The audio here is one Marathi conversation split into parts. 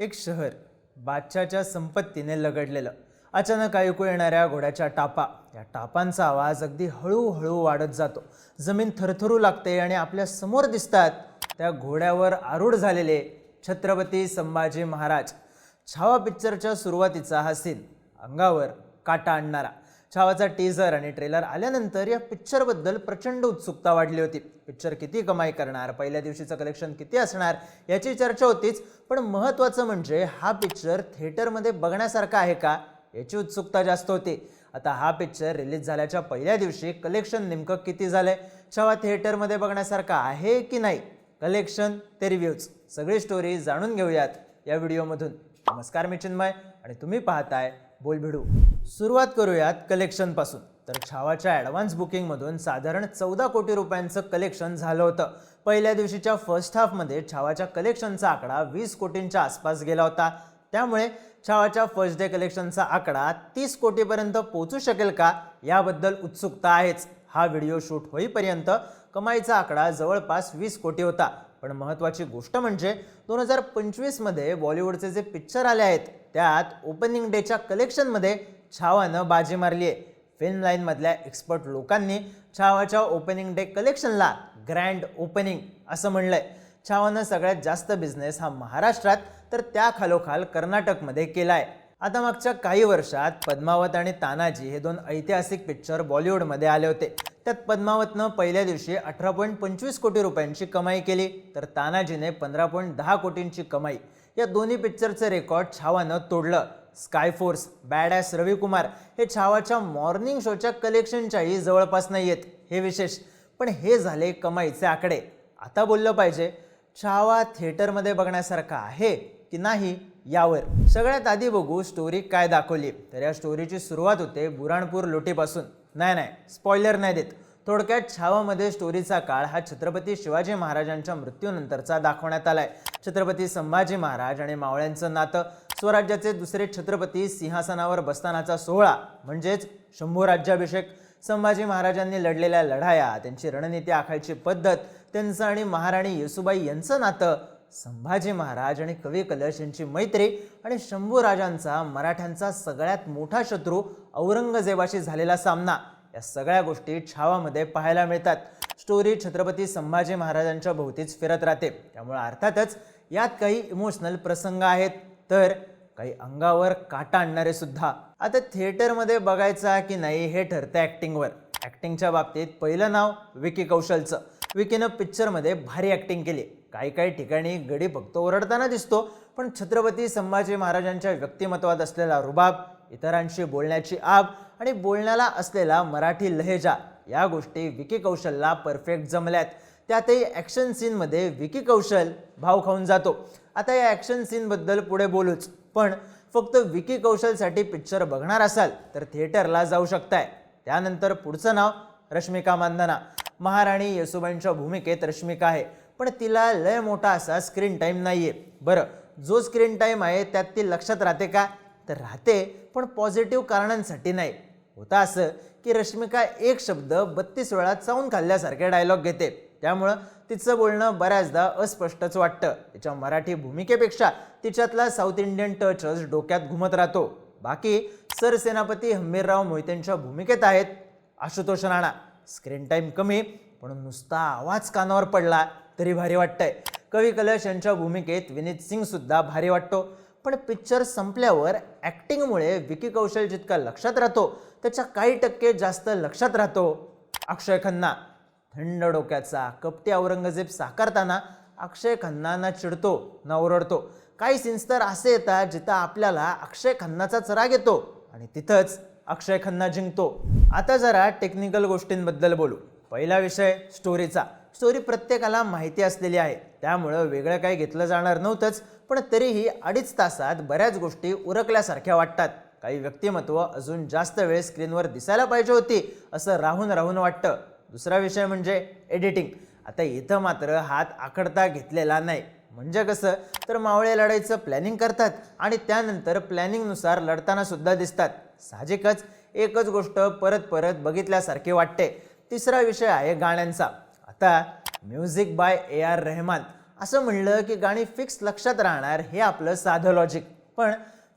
एक शहर बादशाच्या संपत्तीने लगडलेलं. अचानक ऐकू येणाऱ्या घोड्याच्या टापा. या टापांचा आवाज अगदी हळूहळू वाढत जातो. जमीन थरथरू लागते आणि आपल्यासमोर दिसतात त्या घोड्यावर आरूढ झालेले छत्रपती संभाजी महाराज. छावा पिक्चरच्या सुरुवातीचा हा सीन अंगावर काटा आणणारा. छावाचा टीझर आणि ट्रेलर आल्यानंतर या पिक्चरबद्दल प्रचंड उत्सुकता वाढली होती. पिक्चर किती कमाई करणार? पहिल्या दिवशीचं कलेक्शन किती असणार? याची चर्चा होतीच पण महत्त्वाचं म्हणजे हा पिक्चर थिएटरमध्ये बघण्यासारखा आहे का? याची उत्सुकता जास्त होती. आता हा पिक्चर रिलीज झाल्याच्या पहिल्या दिवशी कलेक्शन नेमकं किती झालंय? छावा थिएटरमध्ये बघण्यासारखा आहे की नाही? कलेक्शन ते रिव्ह्यूज सगळी स्टोरी जाणून घेऊयात या व्हिडिओमधून नमस्कार मी चिन्मय आणि तुम्ही पाहताय बोलभिडू. सुरुवात करूयात कलेक्शनपासून तर छावाच्या ॲडव्हान्स बुकिंगमधून साधारण चौदा कोटी रुपयांचं कलेक्शन झालं होतं. पहिल्या दिवशीच्या फर्स्ट हाफमध्ये छावाच्या कलेक्शनचा आकडा वीस कोटींच्या आसपास गेला होता. त्यामुळे छावाच्या फर्स्ट डे कलेक्शनचा आकडा तीस कोटीपर्यंत पोहोचू शकेल का याबद्दल उत्सुकता आहेच. हा व्हिडिओ शूट होईपर्यंत कमाईचा आकडा जवळपास वीस कोटी होता. पण महत्त्वाची गोष्ट म्हणजे दोन हजार पंचवीसमध्ये बॉलिवूडचे जे पिक्चर आले आहेत त्यात ओपनिंग डेच्या कलेक्शनमध्ये छावानं बाजी मारली आहे. फिल्म लाईनमधल्या एक्सपर्ट लोकांनी छावाच्या ओपनिंग डे कलेक्शनला ग्रँड ओपनिंग असं म्हणलंय. छावानं सगळ्यात जास्त बिझनेस हा महाराष्ट्रात तर त्या खालोखाल कर्नाटकमध्ये केला आहे आता मागच्या काही वर्षात पद्मावत आणि तानाजी हे दोन ऐतिहासिक पिक्चर बॉलिवूडमध्ये आले होते. त्यात पद्मावतनं पहिल्या दिवशी अठरा पॉईंट पंचवीस कोटी रुपयांची कमाई केली तर तानाजीने पंधरा पॉईंट दहा कोटींची कमाई. या दोन्ही पिक्चरचं रेकॉर्ड छावानं तोडलं. Sky Force bad as Ravikumar हे छावाच्या मॉर्निंग शोच्या कलेक्शनच्याही जवळपास नाही आहेत हे विशेष. पण हे झाले कमाईचे आकडे. आता बोललं पाहिजे छावा थिएटरमध्ये बघण्यासारखा आहे की नाही यावर? सगळ्यात आधी बघू स्टोरी काय दाखवली. तर या स्टोरीची सुरुवात होते बुराणपूर लोटीपासून. नाही नाही स्पॉयलर नाही देत. थोडक्यात छावामध्ये स्टोरीचा काळ हा छत्रपती शिवाजी महाराजांच्या मृत्यूनंतरचा दाखवण्यात आलाय. छत्रपती संभाजी महाराज आणि मावळ्यांचं नातं स्वराज्याचे दुसरे छत्रपती सिंहासनावर बसतानाचा सोहळा म्हणजेच शंभू राज्याभिषेक. संभाजी महाराजांनी लढलेल्या लढाया त्यांची रणनीती आखायची पद्धत त्यांचं आणि महाराणी येसुबाई यांचं नातं संभाजी महाराज आणि कवी कलश यांची मैत्री आणि शंभू राजांचा मराठ्यांचा सगळ्यात मोठा शत्रू औरंगजेबाशी झालेला सामना या सगळ्या गोष्टी छावामध्ये पाहायला मिळतात. स्टोरी छत्रपती संभाजी महाराजांच्या भोवतीच फिरत राहते. त्यामुळे अर्थातच यात काही इमोशनल प्रसंग आहेत. तर काही अंगावर काटा आणणारे सुद्धा. आता थिएटरमध्ये बघायचा की नाही हे ठरतं ॲक्टिंगवर ॲक्टिंगच्या बाबतीत पहिलं नाव विकी कौशलचं. विकीनं पिक्चरमध्ये भारी ॲक्टिंग केली. काही काही ठिकाणी गडी भक्त ओरडताना दिसतो पण छत्रपती संभाजी महाराजांच्या व्यक्तिमत्वात असलेला रुबाब इतरांशी बोलण्याची आब आणि बोलण्याला असलेला मराठी लहेजा या गोष्टी विकी कौशलला परफेक्ट जमल्यात. त्यातही ॲक्शन सीनमध्ये विकी कौशल भाव खाऊन जातो. आता या ॲक्शन सीनबद्दल पुढे बोलूच. पण फक्त विकी कौशलसाठी पिक्चर बघणार असाल तर थिएटरला जाऊ शकताय. त्यानंतर पुढचं नाव रश्मिका मांदना महाराणी येसुबाईंच्या भूमिकेत रश्मिका आहे. पण तिला लय मोठा असा स्क्रीन टाईम नाही आहे बरं जो स्क्रीन टाईम आहे त्यात ती लक्षात राहते का? तर राहते पण पॉझिटिव्ह कारणांसाठी नाही. होतं असं की रश्मिका एक शब्द बत्तीस वेळा चावून खाल्ल्यासारखे डायलॉग घेते. त्यामुळं तिचं बोलणं बऱ्याचदा अस्पष्टच वाटतं. तिच्या मराठी भूमिकेपेक्षा तिच्यातला साऊथ इंडियन टचच डोक्यात घुमत राहतो. बाकी सरसेनापती हंबीरराव मोहितेंच्या भूमिकेत आहेत आशुतोष राणा. स्क्रीन टाईम कमी पण नुसता आवाज कानावर पडला. तरी भारी वाटतंय. कवी कलश यांच्या भूमिकेत विनीत सिंग सुद्धा भारी वाटतो. पण पिक्चर संपल्यावर ॲक्टिंगमुळे विकी कौशल जितका लक्षात राहतो त्याच्या काही टक्के जास्त लक्षात राहतो अक्षय खन्ना. थंड डोक्याचा कपटी औरंगजेब साकारताना अक्षय खन्ना ना चिडतो ना ओरडतो काही सीन्स तर असे येतात जिथं आपल्याला अक्षय खन्नाचाच राग येतो आणि तिथंच अक्षय खन्ना जिंकतो. आता जरा टेक्निकल गोष्टींबद्दल बोलू. पहिला विषय स्टोरीचा स्टोरी प्रत्येकाला माहिती असलेली आहे. त्यामुळं वेगळं काही घेतलं जाणार नव्हतंच पण तरीही अडीच तासात बऱ्याच गोष्टी उरकल्यासारख्या वाटतात. काही व्यक्तिमत्व अजून जास्त वेळ स्क्रीनवर दिसायला पाहिजे होती असं राहून राहून वाटतं. दुसरा विषय म्हणजे एडिटिंग. आता इथं मात्र हात आखडता घेतलेला नाही. म्हणजे कसं? तर मावळे लढाईचं प्लॅनिंग करतात आणि त्यानंतर प्लॅनिंगनुसार लढताना सुद्धा दिसतात. साहजिकच एकच गोष्ट परत परत बघितल्यासारखी वाटते. तिसरा विषय आहे गाण्यांचा. आता music by A R Rahman. असं म्हणलं की गाणी फिक्स लक्षात राहणार हे आपलं साधं लॉजिक पण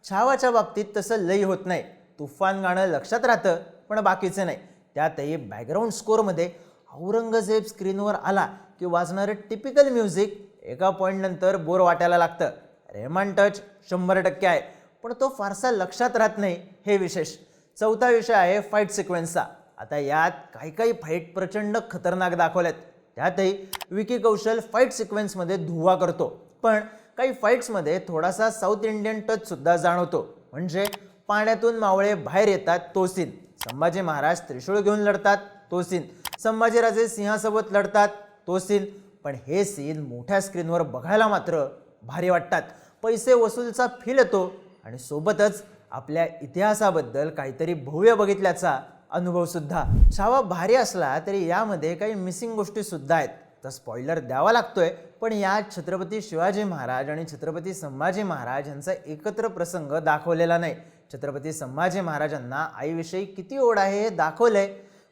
छावाच्या बाबतीत तसं लई होत नाही. तुफान गाणं लक्षात राहतं पण बाकीचं नाही. त्यातही बॅकग्राऊंड स्कोअरमध्ये औरंगजेब स्क्रीनवर आला की वाजणारं टिपिकल म्युझिक एका पॉईंटनंतर बोर वाटायला लागतं. रेहमान टच शंभर टक्के आहे. पण तो फारसा लक्षात राहत नाही हे विशेष. चौथा विषय आहे फाईट सिक्वेन्सचा आता यात काही काही फाईट प्रचंड खतरनाक दाखवल्यात त्यातही विकी कौशल फाईट सिक्वेन्समध्ये धुवा करतो. पण काही फाईट्समध्ये थोडासा साऊथ इंडियन टचसुद्धा जाणवतो. म्हणजे पाण्यातून मावळे बाहेर येतात तो सीन संभाजी महाराज त्रिशूळ घेऊन लढतात तो सीन संभाजीराजे सिंहासोबत लढतात तो सीन पण हे सीन मोठ्या स्क्रीनवर बघायला मात्र भारी वाटतात. पैसे वसूलचा फील येतो आणि सोबतच आपल्या इतिहासाबद्दल काहीतरी भव्य बघितल्याचा अनुभवसुद्धा. छावा भारी असला तरी यामध्ये काही मिसिंग गोष्टीसुद्धा आहेत. तर स्पॉइलर द्यावा लागतोय पण यात छत्रपती शिवाजी महाराज आणि छत्रपती संभाजी महाराज यांचा एकत्र प्रसंग दाखवलेला नाही. छत्रपती संभाजी महाराजांना आईविषयी किती ओढ आहे हे दाखवलंय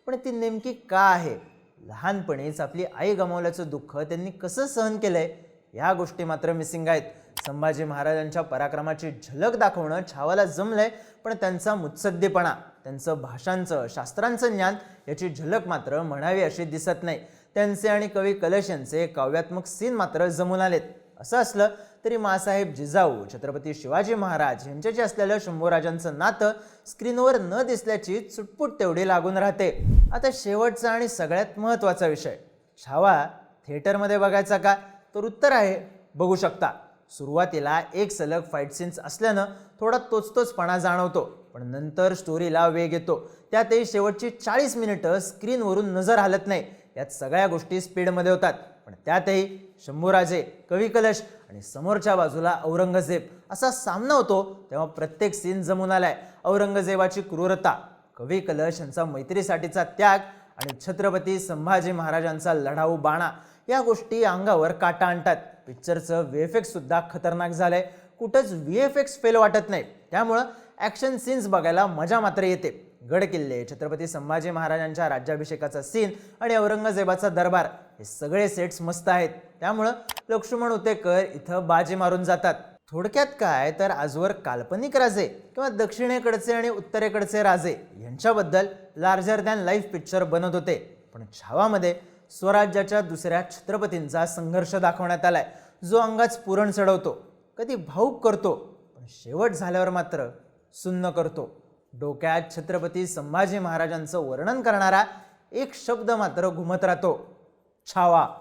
पण ती नेमकी का आहे? लहानपणीच आपली आई गमावल्याचं दुःख त्यांनी कसं सहन केलंय? या गोष्टी मात्र मिसिंग आहेत. संभाजी महाराजांच्या पराक्रमाची झलक दाखवणं छावाला जमलंय पण त्यांचा मुत्सद्दीपणा त्यांचं भाषांचं शास्त्रांचं ज्ञान याची झलक मात्र म्हणावी अशी दिसत नाही. त्यांचे आणि कवी कलश यांचे काव्यात्मक सीन मात्र जमून आलेत. असं असलं तरी मासाहेब जिजाऊ छत्रपती शिवाजी महाराज यांच्याशी असलेलं शंभूराजांचं नातं स्क्रीनवर न दिसल्याची चुटपुट तेवढी लागून राहते. आता शेवटचा आणि सगळ्यात महत्त्वाचा विषय. छावा थिएटरमध्ये बघायचा का? तर उत्तर आहे बघू शकता. सुरुवातीला एक सलग फाईट सीन्स असल्यानं थोडा तोचतोचपणा जाणवतो. पण नंतर स्टोरीला वेग येतो. त्यातही शेवटची चाळीस मिनिटं स्क्रीनवरून नजर हलत नाही. यात सगळ्या गोष्टी स्पीडमध्ये होतात. पण त्यातही शंभूराजे कवी कलश आणि समोरच्या बाजूला औरंगजेब असा सामना होतो तेव्हा प्रत्येक सीन जमून आलाय. औरंगजेबाची क्रूरता कवी कलश यांचा मैत्रीसाठीचा त्याग आणि छत्रपती संभाजी महाराजांचा लढाऊ बाणा या गोष्टी अंगावर काटा आणतात. पिक्चरचं व्ही एफ एक्स सुद्धा खतरनाक झालंय. कुठंच व्ही एफ एक्स फेल वाटत नाही. त्यामुळं ॲक्शन सीन्स बघायला मजा मात्र येते. गड किल्ले छत्रपती संभाजी महाराजांच्या राज्याभिषेकाचा सीन आणि औरंगजेबाचा दरबार हे सगळे सेट्स मस्त आहेत. त्यामुळं लक्ष्मण उतेकर इथं बाजी मारून जातात. थोडक्यात काय तर आजवर काल्पनिक राजे किंवा दक्षिणेकडचे आणि उत्तरेकडचे राजे यांच्याबद्दल लार्जर दॅन लाईफ पिक्चर बनत होते. पण छावामध्ये स्वराज्याच्या दुसऱ्या छत्रपतींचा संघर्ष दाखवण्यात आलाय. जो अंगाच पुरण चढवतो कधी भाऊक करतो पण शेवट झाल्यावर मात्र सुन्न करतो. डोक्यात छत्रपती संभाजी महाराजांचं वर्णन करणारा एक शब्द मात्र घुमत राहतो. छावा.